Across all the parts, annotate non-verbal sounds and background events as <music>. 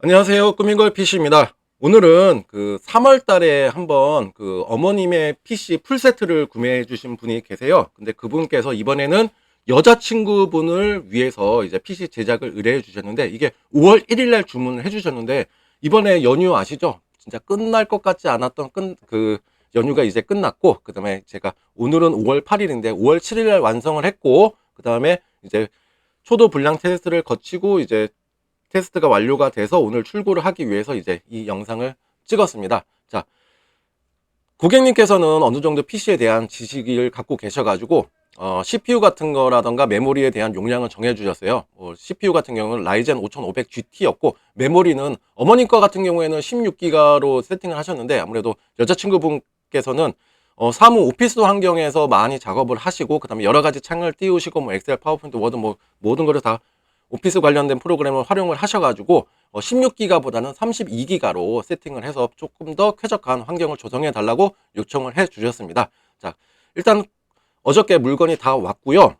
안녕하세요. 꾸민걸 PC입니다. 오늘은 그 3월 달에 한번 그 어머님의 PC 풀세트를 구매해 주신 분이 계세요. 근데 그분께서 이번에는 여자친구분을 위해서 이제 PC 제작을 의뢰해 주셨는데 이게 5월 1일 날 주문을 해 주셨는데 이번에 연휴 아시죠? 진짜 끝날 것 같지 않았던 끝, 그 연휴가 이제 끝났고 그 다음에 제가 오늘은 5월 8일인데 5월 7일 날 완성을 했고 그 다음에 이제 초도 불량 테스트를 거치고 이제 테스트가 완료가 돼서 오늘 출고를 하기 위해서 이제 이 영상을 찍었습니다. 자, 고객님께서는 어느 정도 PC에 대한 지식을 갖고 계셔가지고 어, CPU 같은 거라던가 메모리에 대한 용량을 정해주셨어요. 어, CPU 같은 경우는 라이젠 5500 GT였고 메모리는 어머님 거 같은 경우에는 16기가로 세팅을 하셨는데 아무래도 여자친구분께서는 어, 사무 오피스 환경에서 많이 작업을 하시고 그 다음에 여러 가지 창을 띄우시고 뭐 엑셀, 파워포인트, 워드 뭐 모든 거를 다 오피스 관련된 프로그램을 활용을 하셔가지고 어, 16기가보다는 32기가로 세팅을 해서 조금 더 쾌적한 환경을 조성해 달라고 요청을 해 주셨습니다. 자, 일단 어저께 물건이 다 왔고요.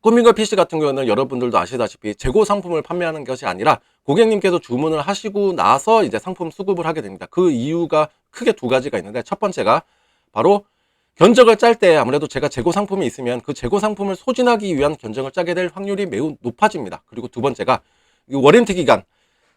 꾸민걸 PC 같은 경우는 여러분들도 아시다시피 재고 상품을 판매하는 것이 아니라 고객님께서 주문을 하시고 나서 이제 상품 수급을 하게 됩니다. 그 이유가 크게 두 가지가 있는데 첫 번째가 바로 견적을 짤 때 아무래도 제가 재고 상품이 있으면 그 재고 상품을 소진하기 위한 견적을 짜게 될 확률이 매우 높아집니다. 그리고 두 번째가 이 워렌티 기간,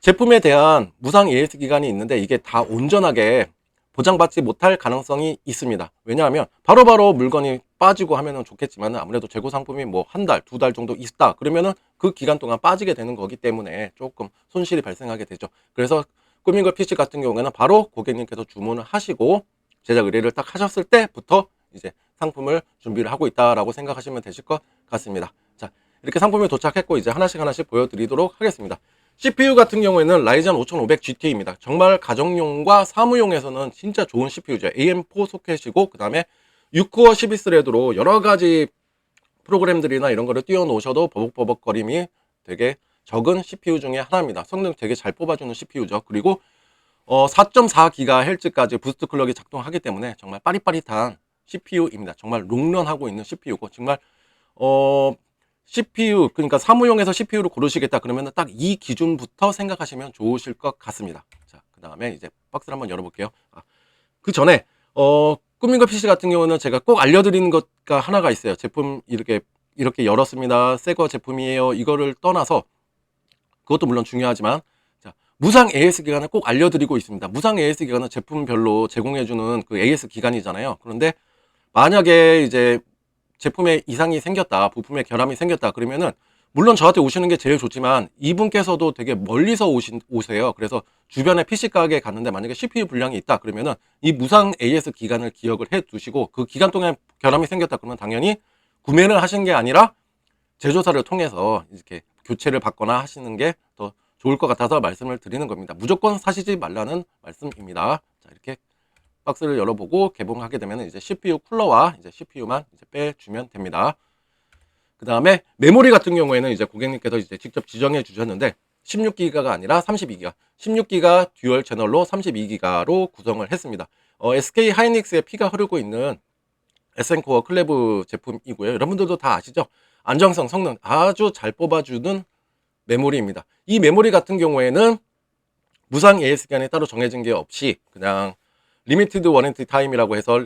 제품에 대한 무상 AS 기간이 있는데 이게 다 온전하게 보장받지 못할 가능성이 있습니다. 왜냐하면 바로바로 물건이 빠지고 하면은 좋겠지만 아무래도 재고 상품이 뭐 한 달, 두 달 정도 있다. 그러면은 그 기간 동안 빠지게 되는 거기 때문에 조금 손실이 발생하게 되죠. 그래서 꾸민걸 PC 같은 경우에는 바로 고객님께서 주문을 하시고 제작 의뢰를 딱 하셨을 때부터 이제 상품을 준비를 하고 있다라고 생각하시면 되실 것 같습니다. 자, 이렇게 상품이 도착했고 이제 하나씩 하나씩 보여드리도록 하겠습니다. CPU 같은 경우에는 라이젠 5500 GT입니다. 정말 가정용과 사무용에서는 진짜 좋은 CPU죠. AM4 소켓이고 그 다음에 6코어 12스레드로 여러 가지 프로그램들이나 이런 거를 띄워 놓으셔도 버벅버벅거림이 되게 적은 CPU 중에 하나입니다. 성능 되게 잘 뽑아주는 CPU죠. 그리고 어, 4.4GHz까지 부스트 클럭이 작동하기 때문에 정말 빠릿빠릿한 CPU입니다. 정말 롱런하고 있는 CPU고 정말 어, CPU 그러니까 사무용에서 CPU를 고르시겠다 그러면 딱 이 기준부터 생각하시면 좋으실 것 같습니다. 자, 그 다음에 이제 박스를 한번 열어볼게요. 아, 그 전에 어, 꾸민거 PC 같은 경우는 제가 꼭 알려드리는 것가 하나가 있어요. 제품 이렇게 이렇게 열었습니다. 새거 제품이에요. 이거를 떠나서 그것도 물론 중요하지만 자, 무상 AS 기간을 꼭 알려드리고 있습니다. 무상 AS 기간은 제품별로 제공해주는 그 AS 기간이잖아요. 그런데 만약에 이제 제품에 이상이 생겼다, 부품에 결함이 생겼다, 그러면은 물론 저한테 오시는 게 제일 좋지만 이분께서도 되게 멀리서 오신, 오세요. 그래서 주변에 PC 가게에 갔는데 만약에 CPU 불량이 있다 그러면은 이 무상 AS 기간을 기억을 해 두시고 그 기간 동안 결함이 생겼다 그러면 당연히 구매를 하신 게 아니라 제조사를 통해서 이렇게 교체를 받거나 하시는 게 더 좋을 것 같아서 말씀을 드리는 겁니다. 무조건 사시지 말라는 말씀입니다. 자, 이렇게 박스를 열어보고 개봉하게 되면 이제 CPU 쿨러와 이제 CPU만 이제 빼주면 됩니다. 그 다음에 메모리 같은 경우에는 이제 고객님께서 이제 직접 지정해 주셨는데 16기가가 아니라 32기가, 16기가 듀얼 채널로 32기가로 구성을 했습니다. 어, SK 하이닉스의 피가 흐르고 있는 에센코어 클레브 제품이고요. 여러분들도 다 아시죠? 안정성, 성능 아주 잘 뽑아주는 메모리입니다. 이 메모리 같은 경우에는 무상 AS 기간이 따로 정해진 게 없이 그냥 리미티드 워런티 타임이라고 해서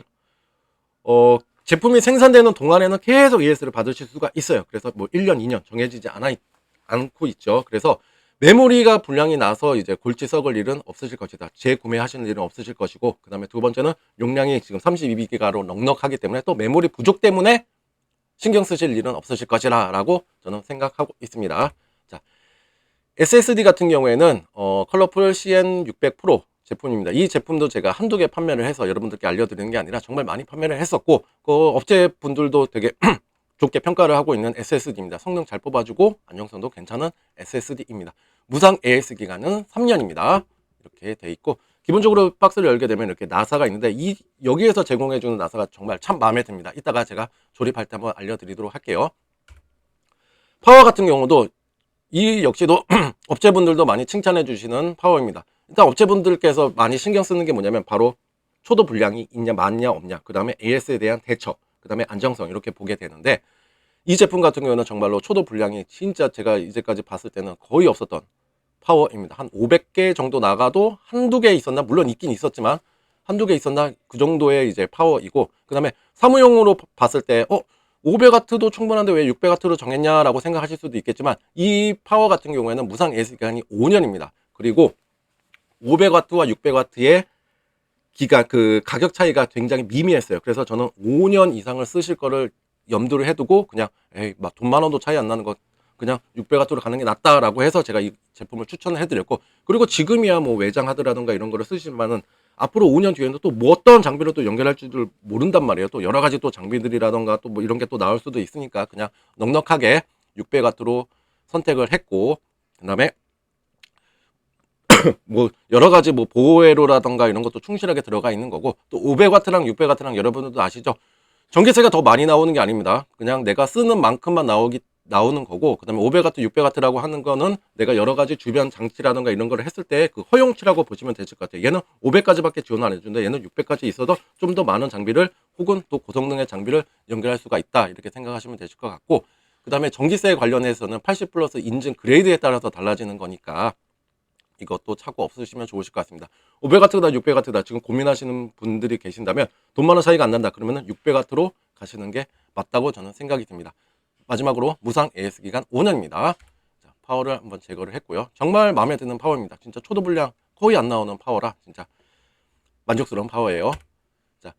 어, 제품이 생산되는 동안에는 계속 AS를 받으실 수가 있어요. 그래서 뭐 1년, 2년 정해지지 않아 있, 않고 있죠. 그래서 메모리가 불량이 나서 이제 골치 썩을 일은 없으실 것이다. 재구매하시는 일은 없으실 것이고, 그 다음에 두 번째는 용량이 지금 32기가로 넉넉하기 때문에 또 메모리 부족 때문에 신경 쓰실 일은 없으실 것이라 라고 저는 생각하고 있습니다. 자, SSD 같은 경우에는 어, 컬러풀 CN600 프로 제품입니다. 이 제품도 제가 한두 개 판매를 해서 여러분들께 알려드리는 게 아니라 정말 많이 판매를 했었고 그 업체 분들도 되게 <clears throat> 좋게 평가를 하고 있는 SSD입니다. 성능 잘 뽑아주고 안정성도 괜찮은 SSD입니다. 무상 AS 기간은 3년입니다. 이렇게 돼 있고 기본적으로 박스를 열게 되면 이렇게 나사가 있는데 이 여기에서 제공해 주는 나사가 정말 참 마음에 듭니다. 이따가 제가 조립할 때 한번 알려드리도록 할게요. 파워 같은 경우도 이 역시도 <clears throat> 업체분들도 많이 칭찬해 주시는 파워입니다. 일단 업체분들께서 많이 신경 쓰는 게 뭐냐면 바로 초도 불량이 있냐 많냐 없냐 그 다음에 AS에 대한 대처 그 다음에 안정성 이렇게 보게 되는데 이 제품 같은 경우는 정말로 초도 불량이 진짜 제가 이제까지 봤을 때는 거의 없었던 파워입니다. 한 500개 정도 나가도 한두 개 있었나? 물론 있긴 있었지만 한두 개 있었나? 그 정도의 이제 파워이고 그 다음에 사무용으로 봤을 때 어? 500와트도 충분한데 왜 600와트로 정했냐라고 생각하실 수도 있겠지만 이 파워 같은 경우에는 무상 예수 기간이 5년입니다. 그리고 500와트와 600와트의 기가 그 가격 차이가 굉장히 미미했어요. 그래서 저는 5년 이상을 쓰실 거를 염두를 해두고 그냥 에이 막 돈만 원도 차이 안 나는 거 그냥 600와트로 가는 게 낫다라고 해서 제가 이 제품을 추천을 해드렸고 그리고 지금이야 뭐 외장 하드라든가 이런 거를 쓰시면은 앞으로 5년 뒤에는 또 뭐 어떤 장비로 또 연결할지를 모른단 말이에요. 또 여러 가지 또 장비들이라던가 또 뭐 이런 게 또 나올 수도 있으니까 그냥 넉넉하게 600와트로 선택을 했고 그 다음에 <laughs> 뭐 여러 가지 뭐 보호회로라던가 이런 것도 충실하게 들어가 있는 거고 또 500와트랑 600와트랑 여러분들도 아시죠? 전기세가 더 많이 나오는 게 아닙니다. 그냥 내가 쓰는 만큼만 나오기 나오는 거고 그다음에 500와트, 600와트라고 하는 거는 내가 여러 가지 주변 장치라든가 이런 거를 했을 때 그 허용치라고 보시면 되실 것 같아요. 얘는 500까지밖에 지원 안 해주는데 얘는 600까지 있어도 좀 더 많은 장비를 혹은 또 고성능의 장비를 연결할 수가 있다 이렇게 생각하시면 되실 것 같고 그다음에 전기세 관련해서는 80 플러스 인증 그레이드에 따라서 달라지는 거니까 이것도 차고 없으시면 좋으실 것 같습니다. 500와트다 600와트다 지금 고민하시는 분들이 계신다면 돈 많은 차이가 안 난다 그러면은 600와트로 가시는 게 맞다고 저는 생각이 듭니다. 마지막으로 무상 AS 기간 5년입니다. 자, 파워를 한번 제거를 했고요. 정말 마음에 드는 파워입니다. 진짜 초도 분량 거의 안 나오는 파워라 진짜 만족스러운 파워예요. 자,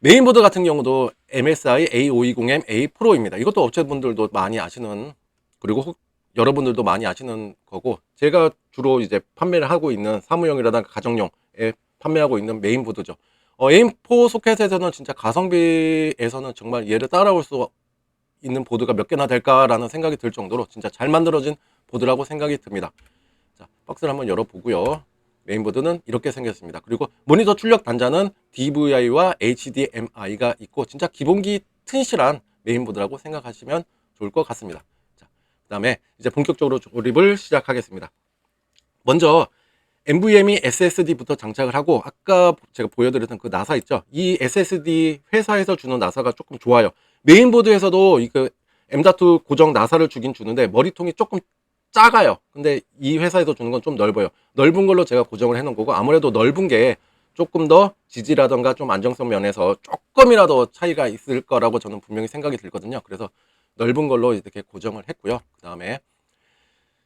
메인보드 같은 경우도 MSI A520M A 프로입니다. 이것도 업체분들도 많이 아시는 그리고 혹 여러분들도 많이 아시는 거고 제가 주로 이제 판매를 하고 있는 사무용이라든가 가정용에 판매하고 있는 메인보드죠. 어, A4 소켓에서는 진짜 가성비에서는 정말 얘를 따라올 수 있는 보드가 몇 개나 될까라는 생각이 들 정도로 진짜 잘 만들어진 보드라고 생각이 듭니다. 자, 박스를 한번 열어보고요. 메인보드는 이렇게 생겼습니다. 그리고 모니터 출력 단자는 DVI와 HDMI가 있고 진짜 기본기 튼실한 메인보드라고 생각하시면 좋을 것 같습니다. 자, 그 다음에 이제 본격적으로 조립을 시작하겠습니다. 먼저 NVMe SSD부터 장착을 하고 아까 제가 보여드렸던 그 나사 있죠? 이 SSD 회사에서 주는 나사가 조금 좋아요. 메인보드에서도 이그 M.2 고정 나사를 주긴 주는데 머리통이 조금 작아요. 근데 이 회사에서 주는 건 좀 넓어요. 넓은 걸로 제가 고정을 해놓은 거고 아무래도 넓은 게 조금 더 지지라던가 좀 안정성 면에서 조금이라도 차이가 있을 거라고 저는 분명히 생각이 들거든요. 그래서 넓은 걸로 이렇게 고정을 했고요. 그 다음에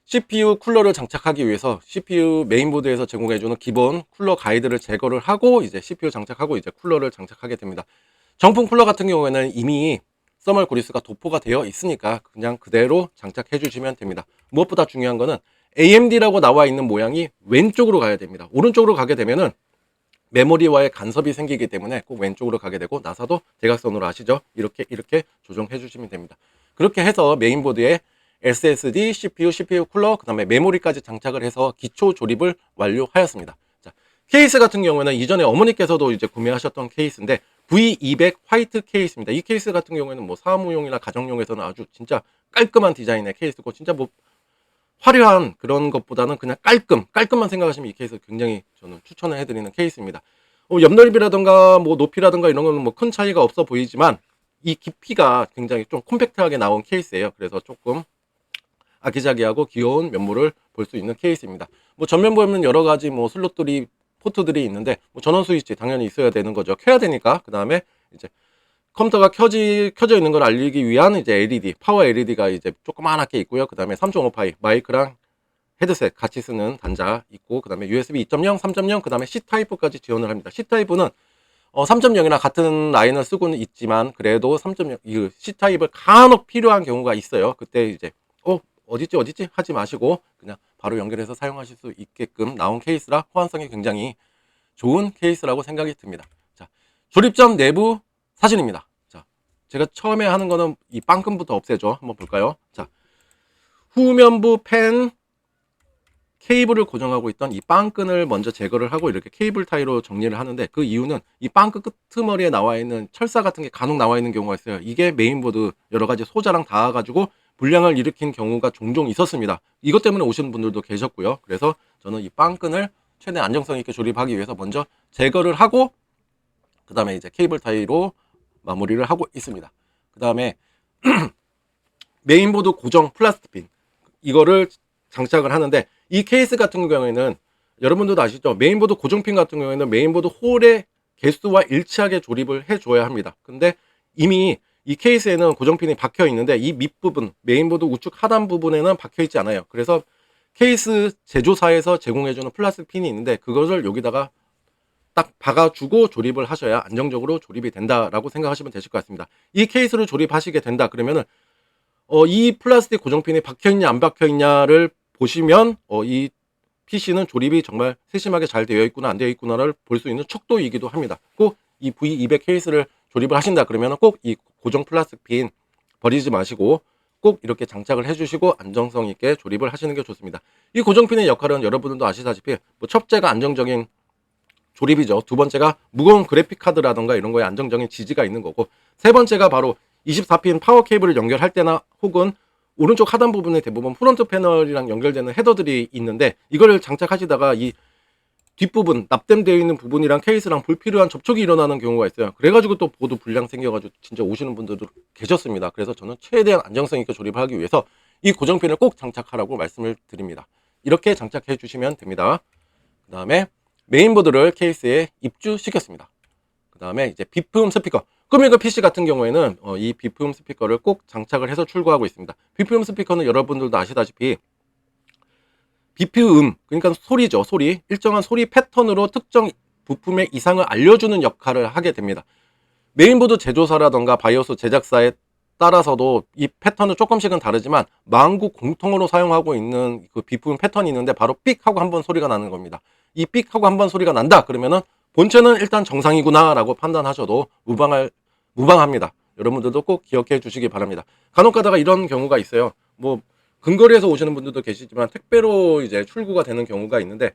CPU 쿨러를 장착하기 위해서 CPU 메인보드에서 제공해주는 기본 쿨러 가이드를 제거를 하고 이제 CPU 장착하고 이제 쿨러를 장착하게 됩니다. 정품 쿨러 같은 경우에는 이미 서멀 그리스가 도포가 되어 있으니까 그냥 그대로 장착해 주시면 됩니다. 무엇보다 중요한 거는 AMD라고 나와 있는 모양이 왼쪽으로 가야 됩니다. 오른쪽으로 가게 되면은 메모리와의 간섭이 생기기 때문에 꼭 왼쪽으로 가게 되고 나사도 대각선으로 아시죠? 이렇게 이렇게 조정해 주시면 됩니다. 그렇게 해서 메인보드에 SSD, CPU, CPU 쿨러, 그 다음에 메모리까지 장착을 해서 기초 조립을 완료하였습니다. 자, 케이스 같은 경우는 이전에 어머니께서도 이제 구매하셨던 케이스인데 V200 화이트 케이스입니다. 이 케이스 같은 경우에는 뭐 사무용이나 가정용에서는 아주 진짜 깔끔한 디자인의 케이스고 진짜 뭐 화려한 그런 것보다는 그냥 깔끔, 깔끔만 생각하시면 이 케이스 굉장히 저는 추천을 해드리는 케이스입니다. 어, 옆넓이라든가 뭐 높이라든가 이런 거는 뭐 큰 차이가 없어 보이지만 이 깊이가 굉장히 좀 콤팩트하게 나온 케이스예요. 그래서 조금 아기자기하고 귀여운 면모를 볼 수 있는 케이스입니다. 뭐 전면 보면 여러 가지 뭐 슬롯들이 포트들이 있는데 뭐 전원 스위치 당연히 있어야 되는 거죠. 켜야 되니까 그 다음에 이제 컴퓨터가 켜지 켜져 있는 걸 알리기 위한 이제 LED 파워 LED가 이제 조그만하게 있고요. 그 다음에 3.5파이 마이크랑 헤드셋 같이 쓰는 단자 있고 그 다음에 USB 2.0, 3.0, 그 다음에 C 타입까지 지원을 합니다. C 타입은 어, 3.0이나 같은 라인을 쓰고는 있지만 그래도 3.0이 C 타입을 간혹 필요한 경우가 있어요. 그때 이제 어 어딨지 어딨지 하지 마시고 그냥 바로 연결해서 사용하실 수 있게끔 나온 케이스라 호환성이 굉장히 좋은 케이스라고 생각이 듭니다. 자, 조립 전 내부 사진입니다. 자, 제가 처음에 하는 거는 이 빵끈부터 없애죠. 한번 볼까요? 자, 후면부 펜 케이블을 고정하고 있던 이 빵끈을 먼저 제거를 하고 이렇게 케이블 타이로 정리를 하는데 그 이유는 이 빵끈 끄트머리에 나와 있는 철사 같은 게 간혹 나와 있는 경우가 있어요. 이게 메인보드 여러 가지 소자랑 닿아가지고 불량을 일으킨 경우가 종종 있었습니다. 이것 때문에 오시는 분들도 계셨고요. 그래서 저는 이 빵끈을 최대 안정성 있게 조립하기 위해서 먼저 제거를 하고 그 다음에 이제 케이블 타이로 마무리를 하고 있습니다. 그 다음에 <clears throat> 메인보드 고정 플라스틱 핀 이거를 장착을 하는데 이 케이스 같은 경우에는 여러분들도 아시죠? 메인보드 고정핀 같은 경우에는 메인보드 홀의 개수와 일치하게 조립을 해줘야 합니다. 근데 이미 이 케이스에는 고정핀이 박혀 있는데 이 밑부분 메인보드 우측 하단 부분에는 박혀 있지 않아요. 그래서 케이스 제조사에서 제공해주는 플라스틱 핀이 있는데 그것을 여기다가 딱 박아주고 조립을 하셔야 안정적으로 조립이 된다라고 생각하시면 되실 것 같습니다. 이 케이스를 조립하시게 된다 그러면은 어, 이 플라스틱 고정핀이 박혀 있냐 안 박혀 있냐를 보시면 어, 이 PC는 조립이 정말 세심하게 잘 되어 있구나 안 되어 있구나를 볼 수 있는 척도이기도 합니다. 꼭 이 V200 케이스를 조립을 하신다 그러면 꼭 이 고정 플라스틱 핀 버리지 마시고 꼭 이렇게 장착을 해주시고 안정성 있게 조립을 하시는 게 좋습니다. 이 고정핀의 역할은 여러분들도 아시다시피 뭐 첫째가 안정적인 조립이죠. 두 번째가 무거운 그래픽 카드라던가 이런 거에 안정적인 지지가 있는 거고 세 번째가 바로 24핀 파워 케이블을 연결할 때나 혹은 오른쪽 하단 부분에 대부분 프론트 패널이랑 연결되는 헤더들이 있는데 이거를 장착하시다가 이 뒷부분 납땜되어 있는 부분이랑 케이스랑 불필요한 접촉이 일어나는 경우가 있어요. 그래가지고 또 보드 불량 생겨가지고 진짜 오시는 분들도 계셨습니다. 그래서 저는 최대한 안정성 있게 조립을 하기 위해서 이 고정핀을 꼭 장착하라고 말씀을 드립니다. 이렇게 장착해 주시면 됩니다. 그 다음에 메인보드를 케이스에 입주시켰습니다. 그 다음에 이제 비품 스피커. 꾸미그 PC 같은 경우에는 어, 이 비품 스피커를 꼭 장착을 해서 출고하고 있습니다. 비품 스피커는 여러분들도 아시다시피 비피음, 그러니까 소리죠, 소리. 일정한 소리 패턴으로 특정 부품의 이상을 알려주는 역할을 하게 됩니다. 메인보드 제조사라던가 바이오스 제작사에 따라서도 이 패턴은 조금씩은 다르지만 만국 공통으로 사용하고 있는 그 비품 패턴이 있는데 바로 삑 하고 한 번 소리가 나는 겁니다. 이 삑 하고 한 번 소리가 난다 그러면은 본체는 일단 정상이구나 라고 판단하셔도 무방할 무방합니다. 여러분들도 꼭 기억해 주시기 바랍니다. 간혹 가다가 이런 경우가 있어요. 뭐 근거리에서 오시는 분들도 계시지만 택배로 이제 출고가 되는 경우가 있는데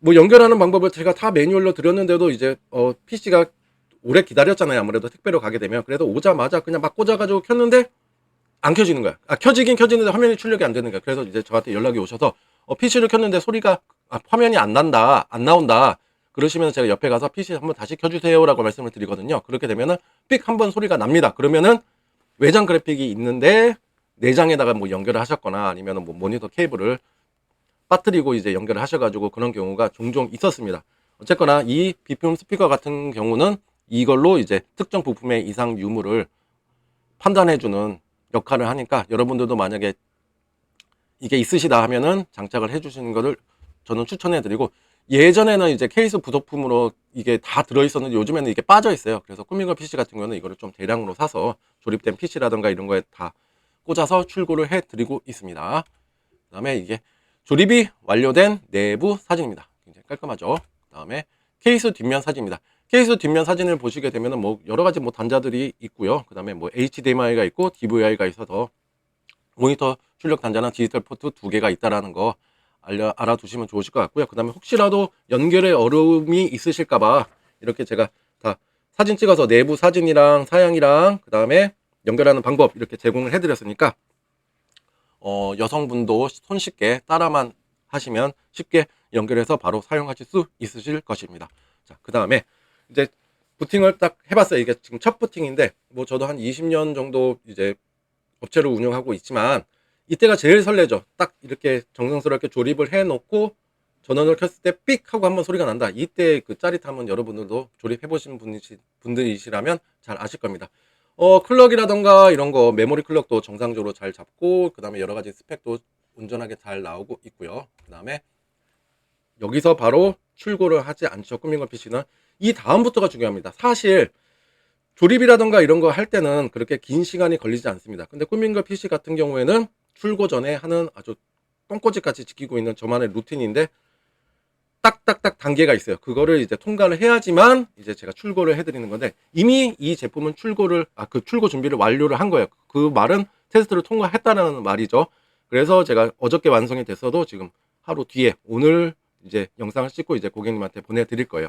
뭐 연결하는 방법을 제가 다 매뉴얼로 드렸는데도 이제 어 PC가 오래 기다렸잖아요. 아무래도 택배로 가게 되면 그래도 오자마자 그냥 막 꽂아가지고 켰는데 안 켜지는 거야. 아 켜지긴 켜지는데 화면이 출력이 안 되는 거야. 그래서 이제 저한테 연락이 오셔서 어, PC를 켰는데 소리가 아, 화면이 안 난다, 안 나온다. 그러시면 제가 옆에 가서 PC 한번 다시 켜주세요라고 말씀을 드리거든요. 그렇게 되면은 삑 한 번 소리가 납니다. 그러면은 외장 그래픽이 있는데 내장에다가 뭐 연결을 하셨거나 아니면은 뭐 모니터 케이블을 빠뜨리고 이제 연결을 하셔가지고 그런 경우가 종종 있었습니다. 어쨌거나 이 비품 스피커 같은 경우는 이걸로 이제 특정 부품의 이상 유무를 판단해주는 역할을 하니까 여러분들도 만약에 이게 있으시다 하면은 장착을 해주시는 것을 저는 추천해드리고 예전에는 이제 케이스 부속품으로 이게 다 들어있었는데 요즘에는 이게 빠져 있어요. 그래서 꾸미거 PC 같은 경우는 이거를 좀 대량으로 사서 조립된 PC라든가 이런 거에 다 꽂아서 출고를 해드리고 있습니다. 그 다음에 이게 조립이 완료된 내부 사진입니다. 굉장히 깔끔하죠. 그 다음에 케이스 뒷면 사진입니다. 케이스 뒷면 사진을 보시게 되면은 뭐 여러 가지 뭐 단자들이 있고요. 그 다음에 뭐 HDMI가 있고 DVI가 있어서 모니터 출력 단자나 디지털 포트 두 개가 있다라는 거 알려 알아두시면 좋으실 것 같고요. 그 다음에 혹시라도 연결에 어려움이 있으실까봐 이렇게 제가 다 사진 찍어서 내부 사진이랑 사양이랑 그 다음에 연결하는 방법 이렇게 제공을 해드렸으니까 어, 여성분도 손쉽게 따라만 하시면 쉽게 연결해서 바로 사용하실 수 있으실 것입니다. 자, 그 다음에 이제 부팅을 딱 해봤어요. 이게 지금 첫 부팅인데 뭐 저도 한 20년 정도 이제 업체를 운영하고 있지만 이때가 제일 설레죠. 딱 이렇게 정성스럽게 조립을 해놓고 전원을 켰을 때 삑 하고 한번 소리가 난다. 이때 그 짜릿함은 여러분들도 조립해 보신 분이시, 분들이시라면 잘 아실 겁니다. 어, 클럭이라던가 이런 거 메모리 클럭도 정상적으로 잘 잡고 그 다음에 여러 가지 스펙도 온전하게 잘 나오고 있고요. 그 다음에 여기서 바로 출고를 하지 않죠. 꾸민거 PC는 이 다음부터가 중요합니다. 사실 조립이라던가 이런 거 할 때는 그렇게 긴 시간이 걸리지 않습니다. 근데 꾸민거 PC 같은 경우에는 출고 전에 하는 아주 똥꼬집 같이 지키고 있는 저만의 루틴인데 딱딱딱 단계가 있어요. 그거를 이제 통과를 해야지만 이제 제가 출고를 해드리는 건데 이미 이 제품은 출고를 아 그 출고 준비를 완료를 한 거예요. 그 말은 테스트를 통과했다는 말이죠. 그래서 제가 어저께 완성이 됐어도 지금 하루 뒤에 오늘 이제 영상을 찍고 이제 고객님한테 보내드릴 거예요.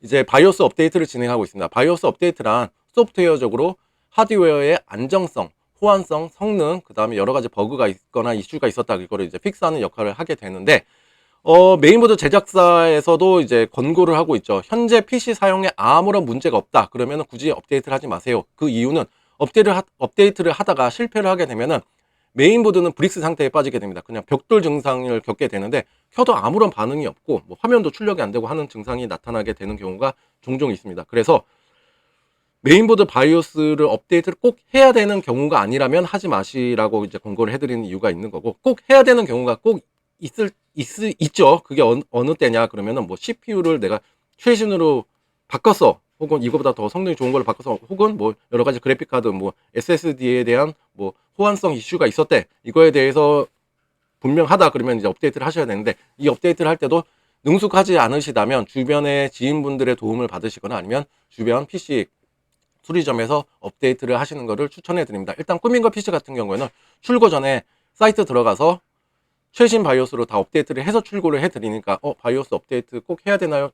이제 바이오스 업데이트를 진행하고 있습니다. 바이오스 업데이트란 소프트웨어적으로 하드웨어의 안정성, 호환성, 성능, 그 다음에 여러 가지 버그가 있거나 이슈가 있었다 이거를 이제 픽스하는 역할을 하게 되는데 어, 메인보드 제작사에서도 이제 권고를 하고 있죠. 현재 PC 사용에 아무런 문제가 없다. 그러면 굳이 업데이트를 하지 마세요. 그 이유는 업데이트를, 하, 업데이트를 하다가 실패를 하게 되면은 메인보드는 브릭스 상태에 빠지게 됩니다. 그냥 벽돌 증상을 겪게 되는데 켜도 아무런 반응이 없고 뭐 화면도 출력이 안 되고 하는 증상이 나타나게 되는 경우가 종종 있습니다. 그래서 메인보드 바이오스를 업데이트를 꼭 해야 되는 경우가 아니라면 하지 마시라고 이제 권고를 해드리는 이유가 있는 거고 꼭 해야 되는 경우가 꼭 있을 있, 있죠. 그게 어느, 어느 때냐 그러면은 뭐 CPU를 내가 최신으로 바꿨어. 혹은 이거보다 더 성능이 좋은 걸로 바꿔서 혹은 뭐 여러 가지 그래픽 카드 뭐 SSD에 대한 뭐 호환성 이슈가 있었대. 이거에 대해서 분명하다 그러면 이제 업데이트를 하셔야 되는데 이 업데이트를 할 때도 능숙하지 않으시다면 주변의 지인분들의 도움을 받으시거나 아니면 주변 PC 수리점에서 업데이트를 하시는 것을 추천해 드립니다. 일단 꾸민거 PC 같은 경우에는 출고 전에 사이트 들어가서 최신 바이오스로 다 업데이트를 해서 출고를 해 드리니까 어 바이오스 업데이트 꼭 해야 되나요?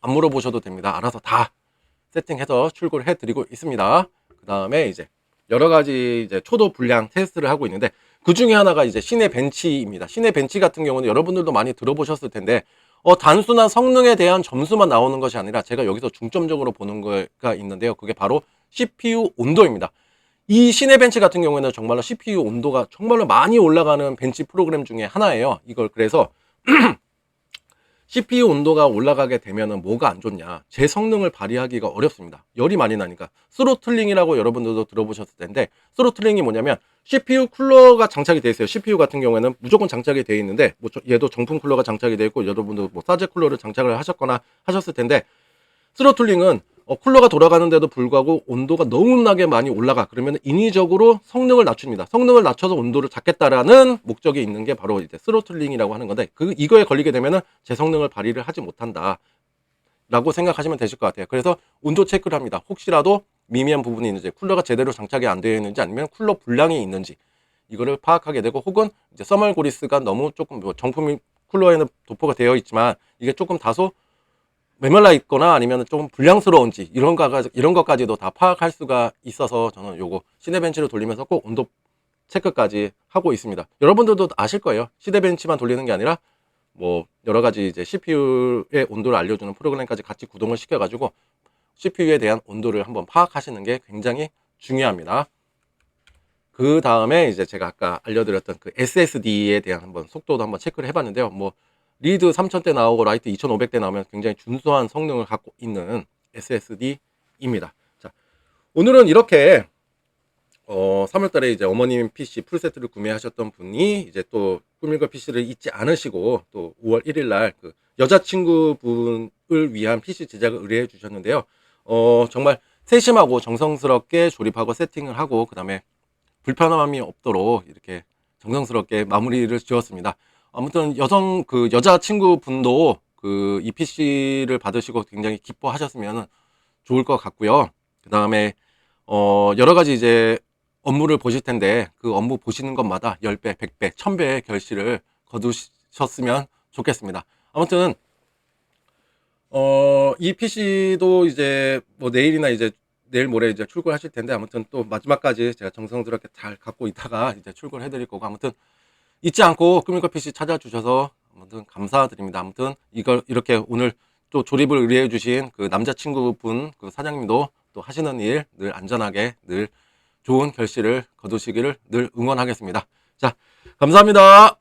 안 물어보셔도 됩니다. 알아서 다 세팅해서 출고를 해 드리고 있습니다. 그 다음에 이제 여러 가지 이제 초도 불량 테스트를 하고 있는데 그 중에 하나가 이제 시내 벤치입니다. 시내 벤치 같은 경우는 여러분들도 많이 들어보셨을 텐데 어, 단순한 성능에 대한 점수만 나오는 것이 아니라 제가 여기서 중점적으로 보는 거가 있는데요. 그게 바로 CPU 온도입니다. 이 시내 벤치 같은 경우에는 정말로 CPU 온도가 정말로 많이 올라가는 벤치 프로그램 중에 하나예요. 이걸 그래서 <clears throat> CPU 온도가 올라가게 되면은 뭐가 안 좋냐? 제 성능을 발휘하기가 어렵습니다. 열이 많이 나니까. 스로틀링이라고 여러분들도 들어보셨을 텐데, 스로틀링이 뭐냐면 CPU 쿨러가 장착이 돼 있어요. CPU 같은 경우에는 무조건 장착이 돼 있는데, 뭐 저- 얘도 정품 쿨러가 장착이 돼 있고, 여러분도 뭐 사제 쿨러를 장착을 하셨거나 하셨을 텐데, 스로틀링은 어, 쿨러가 돌아가는데도 불구하고 온도가 너무나게 많이 올라가. 그러면 인위적으로 성능을 낮춥니다. 성능을 낮춰서 온도를 잡겠다라는 목적이 있는 게 바로 이제 스로틀링이라고 하는 건데, 그, 이거에 걸리게 되면은 제 성능을 발휘를 하지 못한다. 라고 생각하시면 되실 것 같아요. 그래서 온도 체크를 합니다. 혹시라도 미미한 부분이 있는지, 쿨러가 제대로 장착이 안 되어 있는지, 아니면 쿨러 불량이 있는지, 이거를 파악하게 되고, 혹은 이제 써멀 고리스가 너무 조금 뭐 정품 쿨러에는 도포가 되어 있지만, 이게 조금 다소 메말라 있거나 아니면 조금 불량스러운지 이런 거 이런 것까지도 다 파악할 수가 있어서 저는 요거 시대벤치를 돌리면서 꼭 온도 체크까지 하고 있습니다. 여러분들도 아실 거예요. 시대벤치만 돌리는 게 아니라 뭐 여러 가지 이제 CPU의 온도를 알려주는 프로그램까지 같이 구동을 시켜가지고 CPU에 대한 온도를 한번 파악하시는 게 굉장히 중요합니다. 그 다음에 이제 제가 아까 알려드렸던 그 SSD에 대한 한번 속도도 한번 체크를 해봤는데요. 뭐 리드 3000대 나오고 라이트 2500대 나오면 굉장히 준수한 성능을 갖고 있는 SSD입니다. 자, 오늘은 이렇게 어, 3월달에 이제 어머님 PC 풀세트를 구매하셨던 분이 이제 또 꾸밀거 PC를 잊지 않으시고 또 5월 1일날 그 여자친구분을 위한 PC 제작을 의뢰해 주셨는데요. 어, 정말 세심하고 정성스럽게 조립하고 세팅을 하고 그 다음에 불편함이 없도록 이렇게 정성스럽게 마무리를 지었습니다. 아무튼 여성 그 여자 친구분도 그이 PC를 받으시고 굉장히 기뻐하셨으면 좋을 것 같고요. 그 다음에 어 여러 가지 이제 업무를 보실 텐데 그 업무 보시는 것마다 10배, 100배, 1000배의 결실을 거두셨으면 좋겠습니다. 아무튼 어 이 PC도 이제 뭐 내일이나 이제 내일 모레 이제 출고하실 텐데 아무튼 또 마지막까지 제가 정성스럽게 잘 갖고 있다가 이제 출고를 해드릴 거고 아무튼 잊지 않고 꾸밀거 PC 찾아주셔서 아무튼 감사드립니다. 아무튼 이걸 이렇게 오늘 또 조립을 의뢰해 주신 그 남자친구분 그 사장님도 또 하시는 일 늘 안전하게 늘 좋은 결실을 거두시기를 늘 응원하겠습니다. 자, 감사합니다.